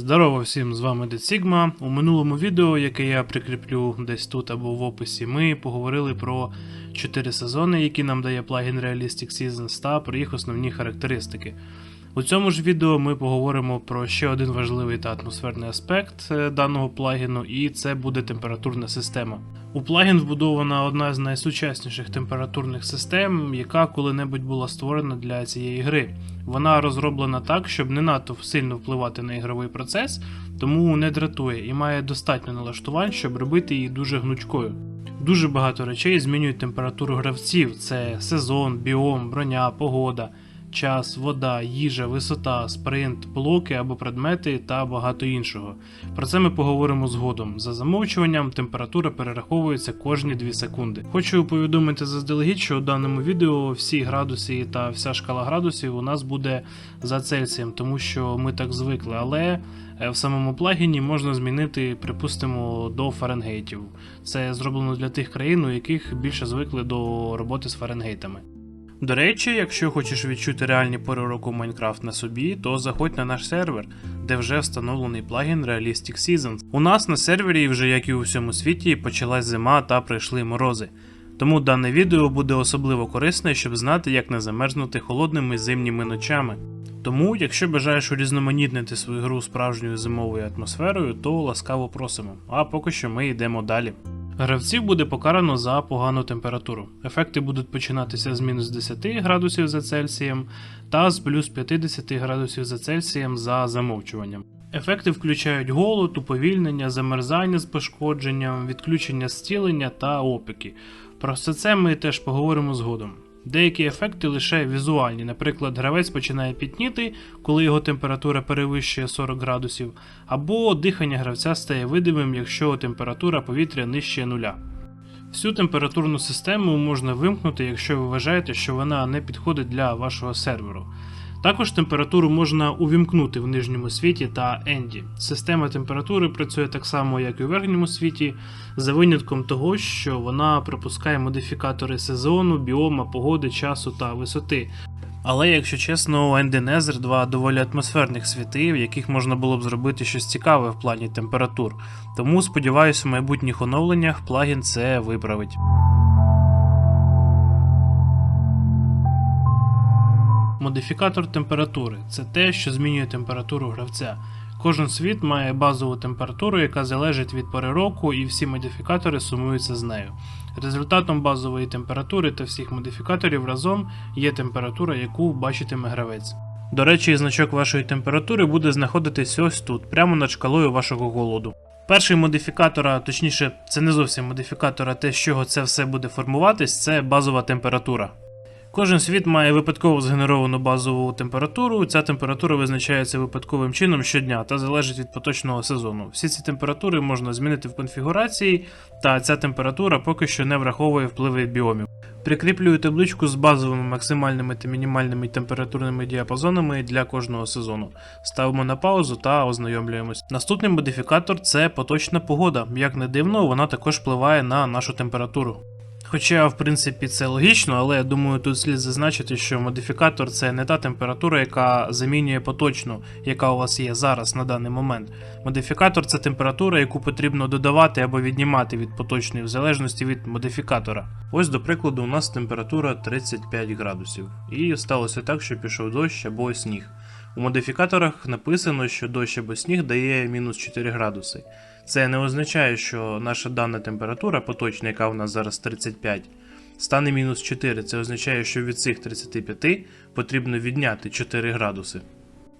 Здорово всім, з вами Дед Сігма. У минулому відео, яке я прикріплю десь тут або в описі, ми поговорили про 4 сезони, які нам дає плагін Realistic Seasons та про їх основні характеристики. У цьому ж відео ми поговоримо про ще один важливий та атмосферний аспект е, даного плагіну, і це буде температурна система. У плагін вбудована одна з найсучасніших температурних систем, яка коли-небудь була створена для цієї гри. Вона розроблена так, щоб не надто сильно впливати на ігровий процес, тому не дратує і має достатньо налаштувань, щоб робити її дуже гнучкою. Дуже багато речей змінюють температуру гравців: це сезон, біом, броня, погода, час, вода, їжа, висота, спринт, блоки або предмети та багато іншого. Про це ми поговоримо згодом. За замовчуванням, температура перераховується кожні 2 секунди. Хочу повідомити заздалегідь, що у даному відео всі градуси та вся шкала градусів у нас буде за Цельсієм, тому що ми так звикли, але е, в самому плагіні можна змінити, припустимо, до Фаренгейтів. Це зроблено для тих країн, у яких більше звикли до роботи з Фаренгейтами. До речі, якщо хочеш відчути реальні пори року Майнкрафт на собі, то заходь на наш сервер, де вже встановлений плагін Realistic Seasons. У нас на сервері, вже як і у всьому світі, почалась зима та прийшли морози. Тому дане відео буде особливо корисне, щоб знати, як не замерзнути холодними зимніми ночами. Тому, якщо бажаєш урізноманітнити свою гру справжньою зимовою атмосферою, то ласкаво просимо. А поки що ми йдемо далі. Гравців буде покарано за погану температуру. Ефекти будуть починатися з мінус 10 градусів за Цельсієм та з плюс 50 градусів за Цельсієм за замовчуванням. Ефекти включають голод, уповільнення, замерзання з пошкодженням, відключення зцілення та опіки. Про все це ми теж поговоримо згодом. Деякі ефекти лише візуальні, наприклад, гравець починає пітніти, коли його температура перевищує 40 градусів, або дихання гравця стає видимим, якщо температура повітря нижче нуля. Всю температурну систему можна вимкнути, якщо ви вважаєте, що вона не підходить для вашого серверу. Також температуру можна увімкнути в нижньому світі та Енді. Система температури працює так само, як і у верхньому світі, за винятком того, що вона пропускає модифікатори сезону, біома, погоди, часу та висоти. Але якщо чесно, у Енді Незер два доволі атмосферних світи, в яких можна було б зробити щось цікаве в плані температур. Тому сподіваюся, в майбутніх оновленнях плагін це виправить. Модифікатор температури це те, що змінює температуру гравця. Кожен світ має базову температуру, яка залежить від пори року, і всі модифікатори сумуються з нею. Результатом базової температури та всіх модифікаторів разом є температура, яку бачитиме гравець. До речі, значок вашої температури буде знаходитись ось тут, прямо над шкалою вашого голоду. Перший модифікатор, а точніше, це не зовсім модифікатор, а те, з чого це все буде формуватись, це базова температура. Кожен світ має випадково згенеровану базову температуру. Ця температура визначається випадковим чином щодня та залежить від поточного сезону. Всі ці температури можна змінити в конфігурації, та ця температура поки що не враховує впливи біомів. Прикріплюю табличку з базовими максимальними та мінімальними температурними діапазонами для кожного сезону. Ставимо на паузу та ознайомлюємось. Наступний модифікатор це поточна погода. Як не дивно, вона також впливає на нашу температуру. Хоча, в принципі, це логічно, але я думаю, тут слід зазначити, що модифікатор це не та температура, яка замінює поточну, яка у вас є зараз на даний момент. Модифікатор це температура, яку потрібно додавати або віднімати від поточної, в залежності від модифікатора. Ось, до прикладу, у нас температура 35 градусів, і сталося так, що пішов дощ або сніг. У модифікаторах написано, що дощ або сніг дає мінус 4 градуси. Це не означає, що наша дана температура поточна, яка у нас зараз 35, стане мінус 4. Це означає, що від цих 35 потрібно відняти 4 градуси.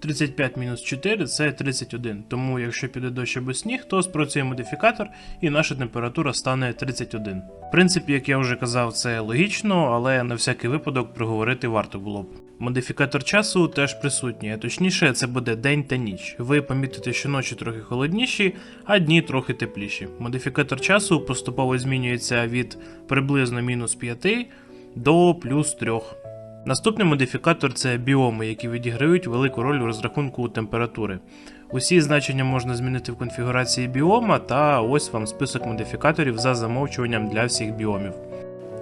35 мінус 4 це 31. Тому якщо піде дощ або сніг, то спрацює модифікатор і наша температура стане 31. В принципі, як я вже казав, це логічно, але на всякий випадок проговорити варто було б. Модифікатор часу теж присутній, а точніше, це буде день та ніч. Ви помітите, що ночі трохи холодніші, а дні трохи тепліші. Модифікатор часу поступово змінюється від приблизно мінус 5 до плюс 3. Наступний модифікатор це біоми, які відіграють велику роль у розрахунку температури. Усі значення можна змінити в конфігурації біома, та ось вам список модифікаторів за замовчуванням для всіх біомів.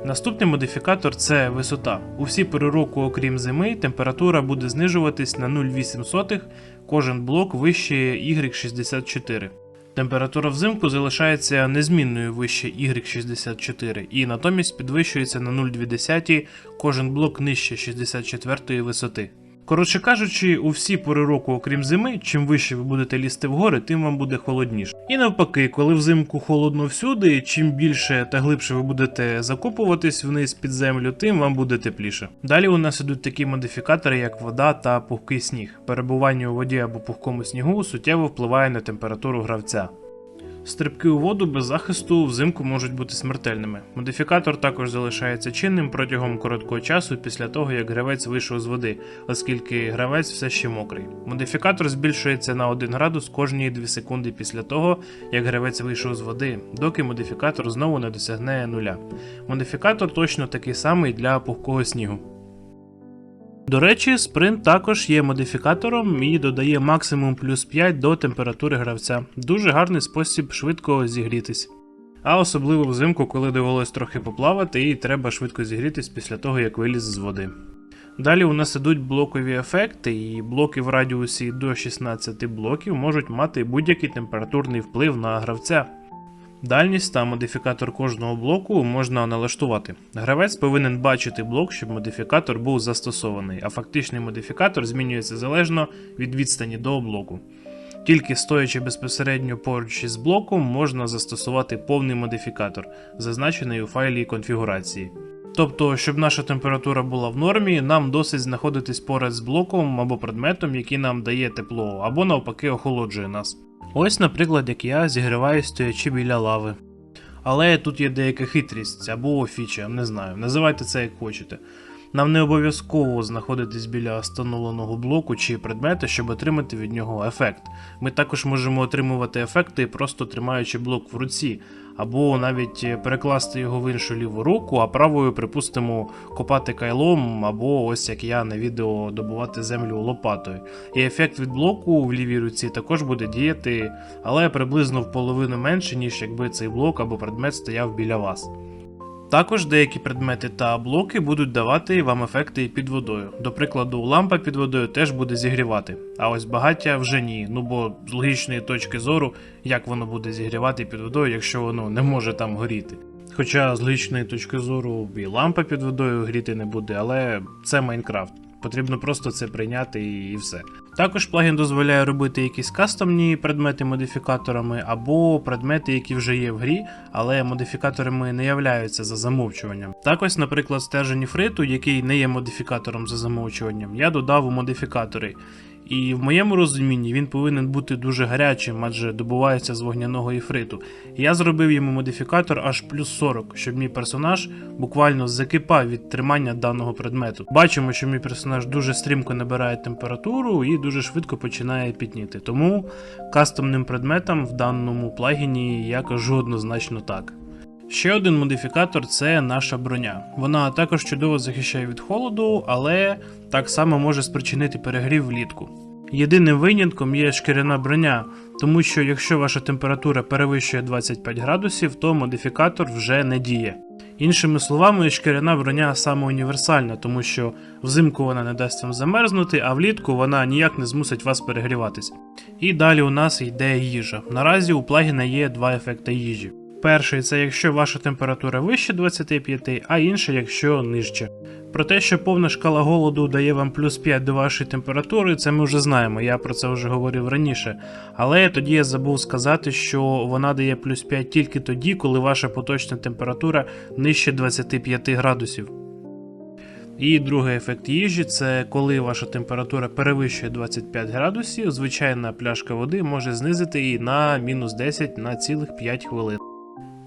Наступний модифікатор це висота. У всі пори року, окрім зими, температура буде знижуватись на 0,8, кожен блок вище Y64. Температура взимку залишається незмінною вище Y64 і натомість підвищується на 0,2 кожен блок нижче 64 висоти. Коротше кажучи, у всі пори року, окрім зими, чим вище ви будете лізти в гори, тим вам буде холодніше. І навпаки, коли взимку холодно всюди, чим більше та глибше ви будете закопуватись вниз під землю, тим вам буде тепліше. Далі у нас ідуть такі модифікатори, як вода та пухкий сніг. Перебування у воді або пухкому снігу суттєво впливає на температуру гравця. Стрибки у воду без захисту взимку можуть бути смертельними. Модифікатор також залишається чинним протягом короткого часу після того, як гравець вийшов з води, оскільки гравець все ще мокрий. Модифікатор збільшується на 1 градус кожні 2 секунди після того, як гравець вийшов з води, доки модифікатор знову не досягне нуля. Модифікатор точно такий самий для пухкого снігу. До речі, спринт також є модифікатором і додає максимум плюс 5 до температури гравця. Дуже гарний спосіб швидко зігрітись. А особливо взимку, коли довелось трохи поплавати і треба швидко зігрітись після того, як виліз з води. Далі у нас ідуть блокові ефекти, і блоки в радіусі до 16 блоків можуть мати будь-який температурний вплив на гравця. Дальність та модифікатор кожного блоку можна налаштувати. Гравець повинен бачити блок, щоб модифікатор був застосований, а фактичний модифікатор змінюється залежно від відстані до блоку. Тільки стоячи безпосередньо поруч із блоком, можна застосувати повний модифікатор, зазначений у файлі конфігурації. Тобто, щоб наша температура була в нормі, нам досить знаходитись поряд з блоком або предметом, який нам дає тепло, або навпаки охолоджує нас. Ось, наприклад, як я зігріваю стоячи біля лави. Але тут є деяка хитрість або фіча, не знаю, називайте це як хочете. Нам не обов'язково знаходитись біля встановленого блоку чи предмета, щоб отримати від нього ефект. Ми також можемо отримувати ефекти, просто тримаючи блок в руці, або навіть перекласти його в іншу ліву руку, а правою, припустимо, копати кайлом, або ось як я на відео добувати землю лопатою. І ефект від блоку в лівій руці також буде діяти, але приблизно в половину менше, ніж якби цей блок або предмет стояв біля вас. Також деякі предмети та блоки будуть давати вам ефекти під водою. До прикладу, лампа під водою теж буде зігрівати, а ось багаття вже ні. Ну бо з логічної точки зору, як воно буде зігрівати під водою, якщо воно не може там горіти. Хоча з логічної точки зору і лампа під водою гріти не буде, але це Майнкрафт. Потрібно просто це прийняти і все. Також плагін дозволяє робити якісь кастомні предмети модифікаторами або предмети, які вже є в грі, але модифікаторами не являються за замовчуванням. Так ось, наприклад, стержень фриту, який не є модифікатором за замовчуванням, я додав у модифікатори. І в моєму розумінні він повинен бути дуже гарячим, адже добувається з вогняного ефриту. Я зробив йому модифікатор аж плюс 40, щоб мій персонаж буквально закипав від тримання даного предмету. Бачимо, що мій персонаж дуже стрімко набирає температуру і дуже швидко починає пітніти. Тому кастомним предметам в даному плагіні я кажу однозначно так. Ще один модифікатор це наша броня. Вона також чудово захищає від холоду, але так само може спричинити перегрів влітку. Єдиним винятком є шкіряна броня, тому що якщо ваша температура перевищує 25 градусів, то модифікатор вже не діє. Іншими словами, шкіряна броня саме універсальна, тому що взимку вона не дасть вам замерзнути, а влітку вона ніяк не змусить вас перегріватись. І далі у нас йде їжа. Наразі у плагіна є два ефекти їжі. Перший це якщо ваша температура вище 25, а інший, якщо нижче. Про те, що повна шкала голоду дає вам плюс 5 до вашої температури, це ми вже знаємо, я про це вже говорив раніше. Але тоді я забув сказати, що вона дає плюс 5 тільки тоді, коли ваша поточна температура нижче 25 градусів. І другий ефект їжі це коли ваша температура перевищує 25 градусів, звичайна пляшка води може знизити її на мінус 10 на цілих 5 хвилин.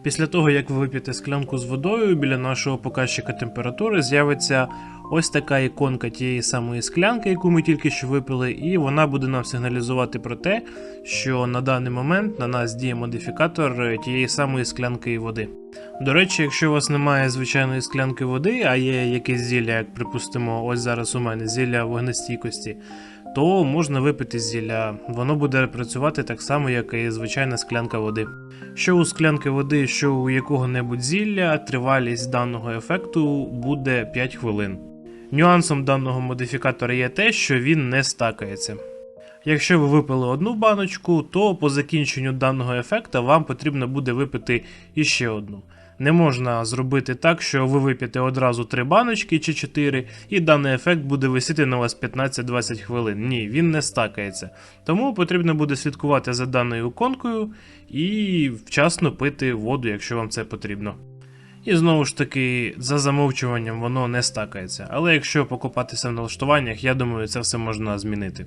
Після того, як ви вип'єте склянку з водою, біля нашого показчика температури з'явиться ось така іконка тієї самої склянки, яку ми тільки що випили, і вона буде нам сигналізувати про те, що на даний момент на нас діє модифікатор тієї самої склянки води. До речі, якщо у вас немає звичайної склянки води, а є якесь зілля, як припустимо, ось зараз у мене зілля вогнестійкості, то можна випити зілля. Воно буде працювати так само, як і звичайна склянка води. Що у склянки води, що у якого-небудь зілля, тривалість даного ефекту буде 5 хвилин. Нюансом даного модифікатора є те, що він не стакається. Якщо ви випили одну баночку, то по закінченню даного ефекта вам потрібно буде випити іще одну. Не можна зробити так, що ви вип'єте одразу 3 баночки чи 4, і даний ефект буде висіти на вас 15-20 хвилин. Ні, він не стакається. Тому потрібно буде слідкувати за даною іконкою і вчасно пити воду, якщо вам це потрібно. І знову ж таки, за замовчуванням воно не стакається. Але якщо покопатися в налаштуваннях, я думаю, це все можна змінити.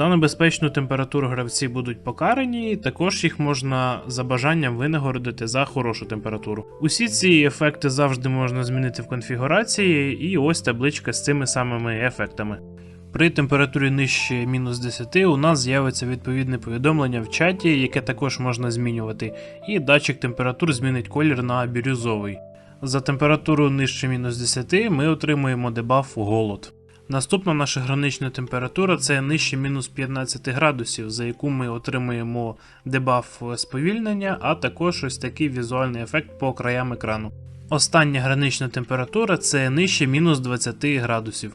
За небезпечну температуру гравці будуть покарані, також їх можна за бажанням винагородити за хорошу температуру. Усі ці ефекти завжди можна змінити в конфігурації, і ось табличка з цими самими ефектами. При температурі нижче мінус 10 у нас з'явиться відповідне повідомлення в чаті, яке також можна змінювати, і датчик температур змінить колір на бірюзовий. За температуру нижче мінус 10 ми отримуємо дебаф голод. Наступна наша гранична температура це нижче мінус 15 градусів, за яку ми отримуємо дебаф сповільнення, а також ось такий візуальний ефект по краям екрану. Остання гранична температура це нижче мінус 20 градусів.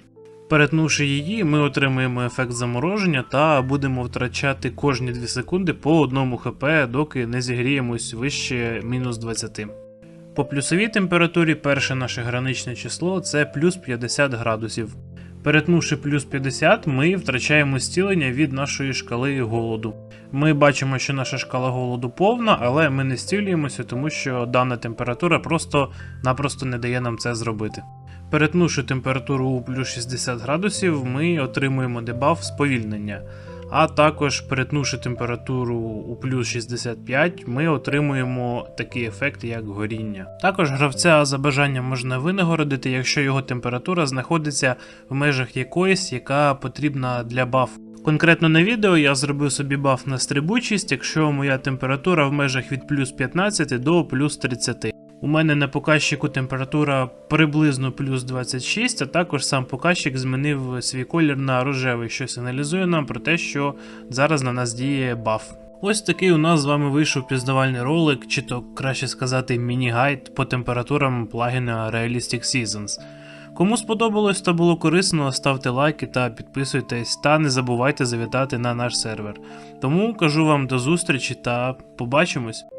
Перетнувши її, ми отримуємо ефект замороження та будемо втрачати кожні 2 секунди по одному хп, доки не зігріємось вище мінус 20. По плюсовій температурі перше наше граничне число це плюс 50 градусів. Перетнувши плюс 50, ми втрачаємо стілення від нашої шкали голоду. Ми бачимо, що наша шкала голоду повна, але ми не стілюємося, тому що дана температура просто-напросто не дає нам це зробити. Перетнувши температуру у плюс 60 градусів, ми отримуємо дебаф сповільнення. А також перетнувши температуру у плюс 65, ми отримуємо такий ефект, як горіння. Також гравця за бажанням можна винагородити, якщо його температура знаходиться в межах якоїсь, яка потрібна для бафу. Конкретно на відео я зробив собі баф на стрибучість, якщо моя температура в межах від плюс 15 до плюс 30. У мене на показчику температура приблизно плюс 26, а також сам показчик змінив свій колір на рожевий, що сигналізує нам про те, що зараз на нас діє баф. Ось такий у нас з вами вийшов пізнавальний ролик, чи то краще сказати міні-гайд по температурам плагіна Realistic Seasons. Кому сподобалось та було корисно, ставте лайки та підписуйтесь, та не забувайте завітати на наш сервер. Тому кажу вам до зустрічі та побачимось!